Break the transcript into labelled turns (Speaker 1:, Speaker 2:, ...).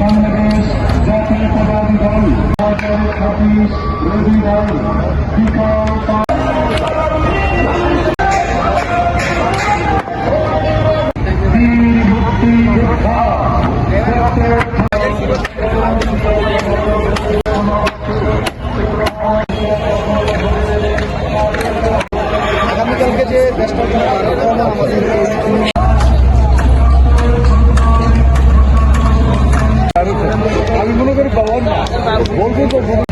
Speaker 1: বাংলাদেশ জাতীয়তাবাদী দল হাজার
Speaker 2: যে দেশটা আমাদের
Speaker 1: আমি মনে করি বলব তো